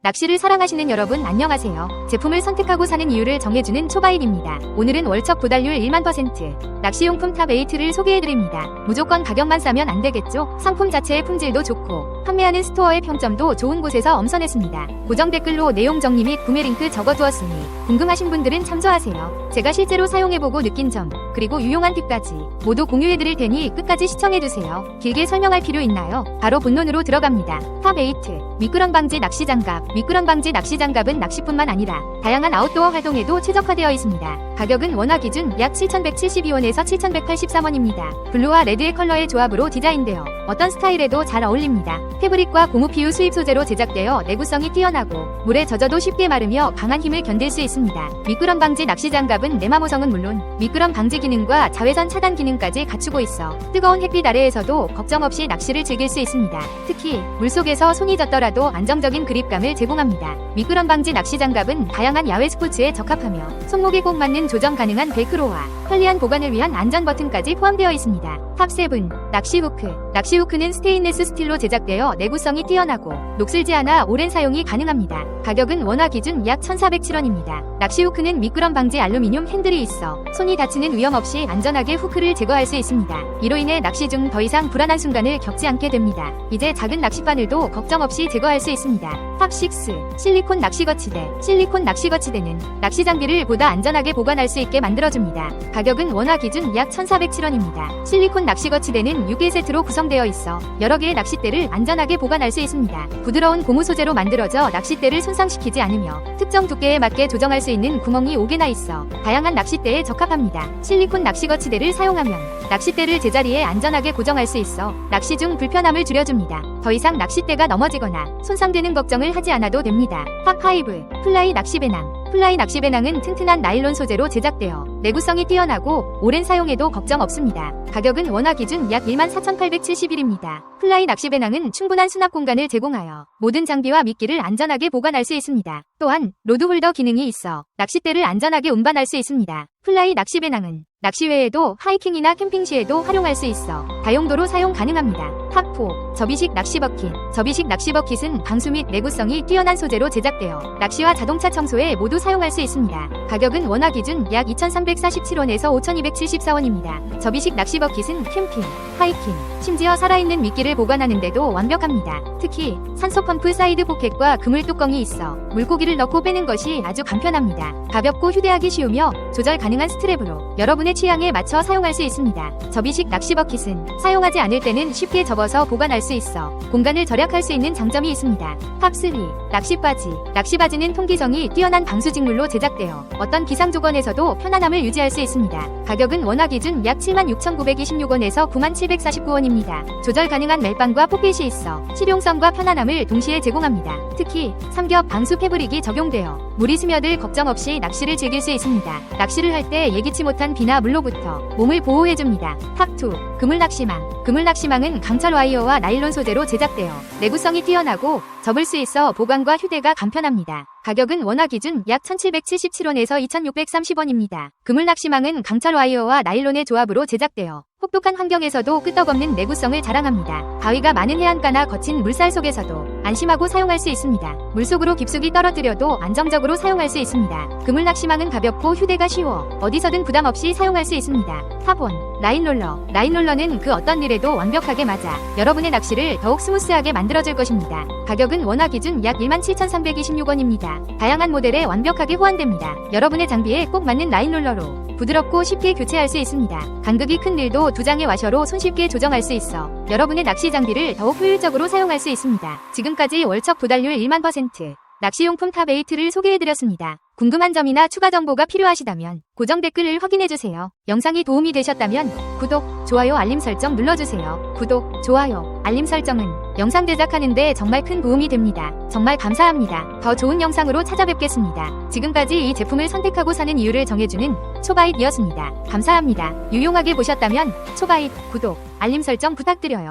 낚시를 사랑하시는 여러분 안녕하세요. 제품을 선택하고 사는 이유를 정해주는 초바일입니다. 오늘은 월척 보달률 1만 퍼센트 낚시용품 탑8를 소개해드립니다. 무조건 가격만 싸면 안 되겠죠? 상품 자체의 품질도 좋고 판매하는 스토어의 평점도 좋은 곳에서 엄선했습니다. 고정 댓글로 내용 정리 및 구매 링크 적어두었으니 궁금하신 분들은 참조하세요. 제가 실제로 사용해보고 느낀 점 그리고 유용한 팁까지 모두 공유해드릴 테니 끝까지 시청해주세요. 길게 설명할 필요 있나요? 바로 본론으로 들어갑니다. 탑8 미끄럼 방지 낚시 장갑 미끄럼 방지 낚시 장갑은 낚시뿐만 아니라 다양한 아웃도어 활동에도 최적화되어 있습니다. 가격은 원화 기준 약 7,172원에서 7,183원입니다. 블루와 레드의 컬러의 조합으로 디자인되어 어떤 스타일에도 잘 어울립니다. 패브릭과 고무 피유 수입 소재로 제작되어 내구성이 뛰어나고 물에 젖어도 쉽게 마르며 강한 힘을 견딜 수 있습니다. 미끄럼 방지 낚시 장갑은 내마모성은 물론 미끄럼 방지 기능 과 자외선 차단 기능까지 갖추고 있어 뜨거운 햇빛 아래에서도 걱정 없이 낚시를 즐길 수 있습니다. 특히 물속에서 손이 젖더라도 안정적인 그립감을 제공합니다. 미끄럼 방지 낚시 장갑은 다양한 야외 스포츠에 적합하며 손목에 꼭 맞는 조정 가능한 벨크로와 편리한 보관을 위한 안전 버튼까지 포함되어 있습니다. 탑7 낚시 후크 낚시 후크는 스테인레스 스틸로 제작되어 내구성이 뛰어나고 녹슬지 않아 오랜 사용이 가능합니다. 가격은 원화 기준 약 1,407원입니다. 낚시 후크는 미끄럼 방지 알루미늄 핸들이 있어 손이 다치는 위험 없이 안전하게 후크를 제거할 수 있습니다. 이로 인해 낚시 중 더 이상 불안한 순간을 겪지 않게 됩니다. 이제 작은 낚싯바늘도 걱정 없이 제거할 수 있습니다. 탑6 실리콘 낚시 거치대 실리콘 낚시 거치대는 낚시 장비를 보다 안전하게 보관할 수 있게 만들어줍니다. 가격은 원화 기준 약 1,407원입니다. 실리콘 낚시 거치대는 6개 세트로 구성되어 있어 여러 개의 낚싯대를 안전하게 보관할 수 있습니다. 부드러운 고무 소재로 만들어져 낚싯대를 손상시키지 않으며 특정 두께에 맞게 조정할 수 있는 구멍이 5개나 있어 다양한 낚싯대에 적합합니다. 실리콘 낚시 거치대를 사용하면 낚싯대를 제자리에 안전하게 고정할 수 있어 낚시 중 불편함을 줄여줍니다. 더 이상 낚싯대가 넘어지거나 손상되는 걱정을 하지 않아도 됩니다. 팝5 플라이 낚시 배낭 플라이 낚시 배낭은 튼튼한 나일론 소재로 제작되어 내구성이 뛰어나고 오랜 사용에도 걱정 없습니다. 가격은 원화 기준 약 14,871입니다. 플라이 낚시 배낭은 충분한 수납 공간을 제공하여 모든 장비와 미끼를 안전하게 보관할 수 있습니다. 또한 로드 홀더 기능이 있어 낚싯대를 안전하게 운반할 수 있습니다. 플라이 낚시 배낭은 낚시 외에도 하이킹이나 캠핑 시에도 활용할 수 있어 다용도로 사용 가능합니다. 탑4 접이식 낚시 버킷 접이식 낚시 버킷은 방수 및 내구성이 뛰어난 소재로 제작되어 낚시와 자동차 청소에 모두 사용할 수 있습니다. 가격은 원화 기준 약 2,347원에서 5,274원입니다. 접이식 낚시 버킷은 캠핑, 하이킹, 심지어 살아있는 미끼를 보관하는데도 완벽합니다. 특히 산소 펌프 사이드 포켓과 그물 뚜껑이 있어 물고기를 넣고 빼는 것이 아주 간편합니다. 가볍고 휴대하기 쉬우며 조절 가능한 스트랩으로 여러분의 취향에 맞춰 사용할 수 있습니다. 접이식 낚시 버킷은 사용하지 않을 때는 쉽게 접어서 보관할 수 있어 공간을 절약할 수 있는 장점이 있습니다. 탑3 낚시바지 낚시바지는 통기성이 뛰어난 방수직물로 제작되어 어떤 기상 조건에서도 편안함을 유지할 수 있습니다. 가격은 원화 기준 약 76,926원에서 9749원입니다. 조절 가능한 멜빵과 포켓이 있어 실용성과 편안함을 동시에 제공합니다. 특히 삼겹 방수 패브릭이 적용되어 물이 스며들 걱정 없이 낚시를 즐길 수 있습니다. 낚시를 할 때 예기치 못한 비나 물로부터 몸을 보호해줍니다. 탑2 그물 낚시망 그물 낚시망은 강철 와이어와 나일론 소재로 제작되어 내구성이 뛰어나고 접을 수 있어 보관과 휴대가 간편합니다. 가격은 원화 기준 약 1777원에서 2630원입니다. 그물 낚시망은 강철 와이어와 나일론의 조합으로 제작되어 혹독한 환경에서도 끄떡없는 내구성을 자랑합니다. 바위가 많은 해안가나 거친 물살 속에서도 안심하고 사용할 수 있습니다. 물속으로 깊숙이 떨어뜨려도 안정적으로 사용할 수 있습니다. 그물 낚시망은 가볍고 휴대가 쉬워 어디서든 부담 없이 사용할 수 있습니다. 탑1 라인롤러 라인롤러는 그 어떤 일에도 완벽하게 맞아 여러분의 낚시를 더욱 스무스하게 만들어줄 것입니다. 가격은 원화 기준 약 17,326원입니다. 다양한 모델에 완벽하게 호환됩니다. 여러분의 장비에 꼭 맞는 라인롤러로 부드럽고 쉽게 교체할 수 있습니다. 간극이 큰 일도 두 장의 와셔로 손쉽게 조정할 수 있어 여러분의 낚시 장비를 더욱 효율적으로 사용할 수 있습니다. 지금까지 월척 도달률 1만 퍼센트 낚시용품 탑8를 소개해드렸습니다. 궁금한 점이나 추가 정보가 필요하시다면 고정 댓글을 확인해주세요. 영상이 도움이 되셨다면 구독, 좋아요, 알림 설정 눌러주세요. 구독, 좋아요, 알림 설정은 영상 제작하는데 정말 큰 도움이 됩니다. 정말 감사합니다. 더 좋은 영상으로 찾아뵙겠습니다. 지금까지 이 제품을 선택하고 사는 이유를 정해주는 초바잇이었습니다. 감사합니다. 유용하게 보셨다면 초바잇, 구독, 알림 설정 부탁드려요.